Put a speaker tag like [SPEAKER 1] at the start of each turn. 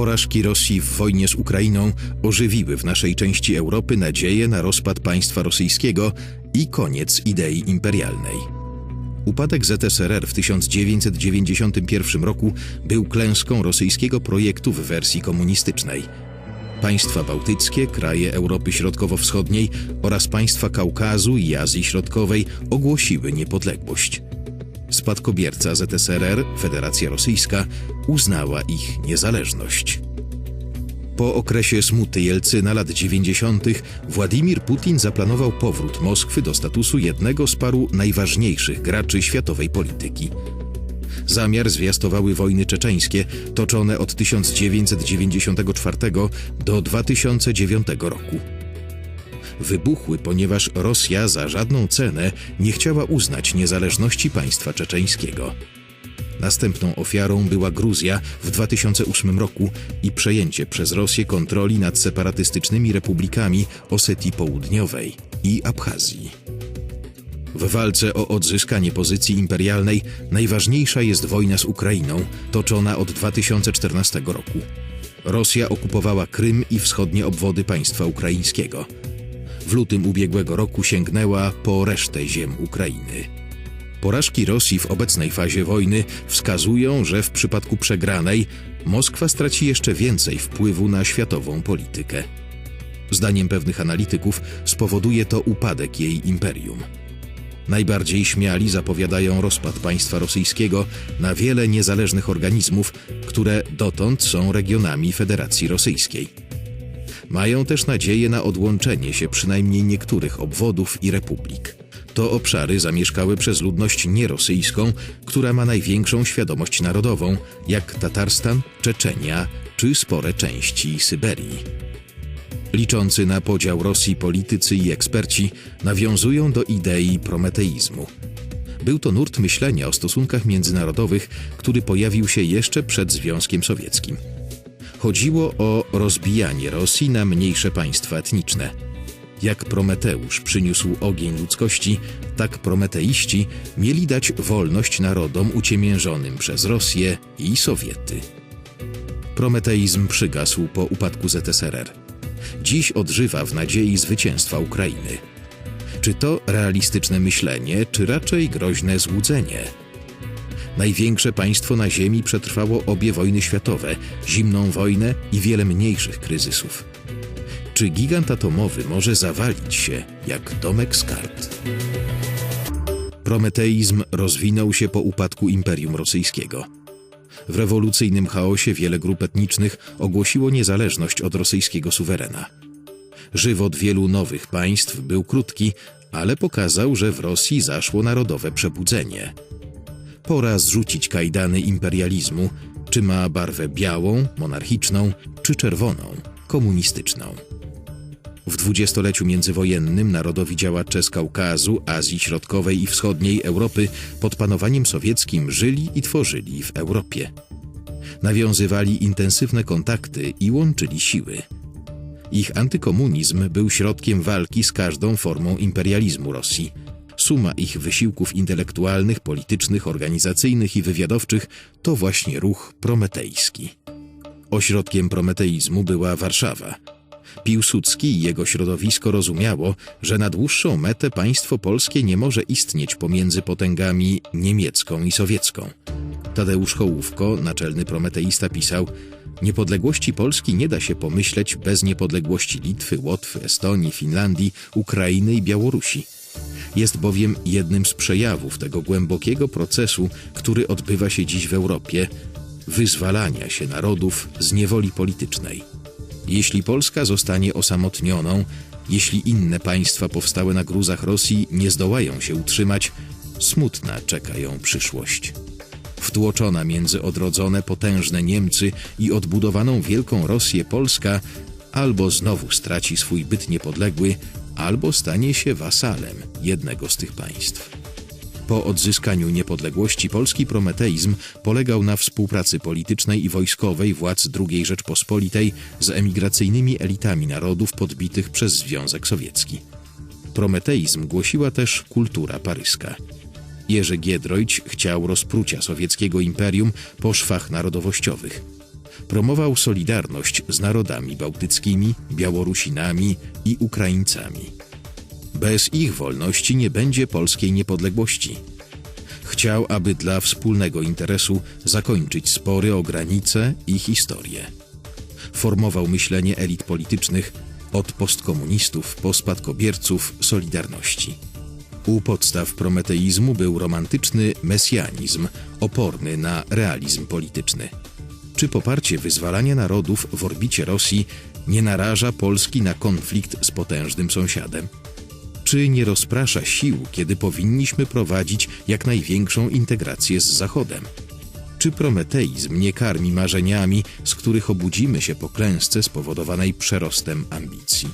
[SPEAKER 1] Porażki Rosji w wojnie z Ukrainą ożywiły w naszej części Europy nadzieję na rozpad państwa rosyjskiego i koniec idei imperialnej. Upadek ZSRR w 1991 roku był klęską rosyjskiego projektu w wersji komunistycznej. Państwa bałtyckie, kraje Europy Środkowo-Wschodniej oraz państwa Kaukazu i Azji Środkowej ogłosiły niepodległość. Spadkobierca ZSRR, Federacja Rosyjska, uznała ich niezależność. Po okresie smuty Jelcyna lat 90. Władimir Putin zaplanował powrót Moskwy do statusu jednego z paru najważniejszych graczy światowej polityki. Zamiar zwiastowały wojny czeczeńskie toczone od 1994 do 2009 roku. Wybuchły, ponieważ Rosja za żadną cenę nie chciała uznać niezależności państwa czeczeńskiego. Następną ofiarą była Gruzja w 2008 roku i przejęcie przez Rosję kontroli nad separatystycznymi republikami Osetii Południowej i Abchazji. W walce o odzyskanie pozycji imperialnej najważniejsza jest wojna z Ukrainą, toczona od 2014 roku. Rosja okupowała Krym i wschodnie obwody państwa ukraińskiego. W lutym ubiegłego roku sięgnęła po resztę ziem Ukrainy. Porażki Rosji w obecnej fazie wojny wskazują, że w przypadku przegranej Moskwa straci jeszcze więcej wpływu na światową politykę. Zdaniem pewnych analityków spowoduje to upadek jej imperium. Najbardziej śmiali zapowiadają rozpad państwa rosyjskiego na wiele niezależnych organizmów, które dotąd są regionami Federacji Rosyjskiej. Mają też nadzieję na odłączenie się przynajmniej niektórych obwodów i republik. To obszary zamieszkałe przez ludność nierosyjską, która ma największą świadomość narodową, jak Tatarstan, Czeczenia czy spore części Syberii. Liczący na podział Rosji politycy i eksperci nawiązują do idei prometeizmu. Był to nurt myślenia o stosunkach międzynarodowych, który pojawił się jeszcze przed Związkiem Sowieckim. Chodziło o rozbijanie Rosji na mniejsze państwa etniczne. Jak Prometeusz przyniósł ogień ludzkości, tak prometeiści mieli dać wolność narodom uciemiężonym przez Rosję i Sowiety. Prometeizm przygasł po upadku ZSRR. Dziś odżywa w nadziei zwycięstwa Ukrainy. Czy to realistyczne myślenie, czy raczej groźne złudzenie? Największe państwo na Ziemi przetrwało obie wojny światowe, zimną wojnę i wiele mniejszych kryzysów. Czy gigant atomowy może zawalić się jak domek z kart? Prometeizm rozwinął się po upadku Imperium Rosyjskiego. W rewolucyjnym chaosie wiele grup etnicznych ogłosiło niezależność od rosyjskiego suwerena. Żywot wielu nowych państw był krótki, ale pokazał, że w Rosji zaszło narodowe przebudzenie. Pora zrzucić kajdany imperializmu, czy ma barwę białą, monarchiczną, czy czerwoną, komunistyczną. W dwudziestoleciu międzywojennym narodowi działacze z Kaukazu, Azji Środkowej i Wschodniej Europy pod panowaniem sowieckim żyli i tworzyli w Europie. Nawiązywali intensywne kontakty i łączyli siły. Ich antykomunizm był środkiem walki z każdą formą imperializmu Rosji. Suma ich wysiłków intelektualnych, politycznych, organizacyjnych i wywiadowczych to właśnie ruch prometejski. Ośrodkiem prometeizmu była Warszawa – Piłsudski i jego środowisko rozumiało, że na dłuższą metę państwo polskie nie może istnieć pomiędzy potęgami niemiecką i sowiecką. Tadeusz Hołówko, naczelny prometeista, pisał Niepodległości Polski nie da się pomyśleć bez niepodległości Litwy, Łotwy, Estonii, Finlandii, Ukrainy i Białorusi. Jest bowiem jednym z przejawów tego głębokiego procesu, który odbywa się dziś w Europie, wyzwalania się narodów z niewoli politycznej. Jeśli Polska zostanie osamotnioną, jeśli inne państwa powstałe na gruzach Rosji nie zdołają się utrzymać, smutna czeka ją przyszłość. Wtłoczona między odrodzone potężne Niemcy i odbudowaną Wielką Rosję Polska albo znowu straci swój byt niepodległy, albo stanie się wasalem jednego z tych państw. Po odzyskaniu niepodległości polski prometeizm polegał na współpracy politycznej i wojskowej władz II Rzeczpospolitej z emigracyjnymi elitami narodów podbitych przez Związek Sowiecki. Prometeizm głosiła też kultura paryska. Jerzy Giedroyć chciał rozprucia sowieckiego imperium po szwach narodowościowych. Promował solidarność z narodami bałtyckimi, Białorusinami i Ukraińcami. Bez ich wolności nie będzie polskiej niepodległości. Chciał, aby dla wspólnego interesu zakończyć spory o granice i historię. Formował myślenie elit politycznych od postkomunistów po spadkobierców Solidarności. U podstaw prometeizmu był romantyczny mesjanizm, oporny na realizm polityczny. Czy poparcie wyzwalania narodów w orbicie Rosji nie naraża Polski na konflikt z potężnym sąsiadem? Czy nie rozprasza sił, kiedy powinniśmy prowadzić jak największą integrację z Zachodem? Czy prometeizm nie karmi marzeniami, z których obudzimy się po klęsce spowodowanej przerostem ambicji?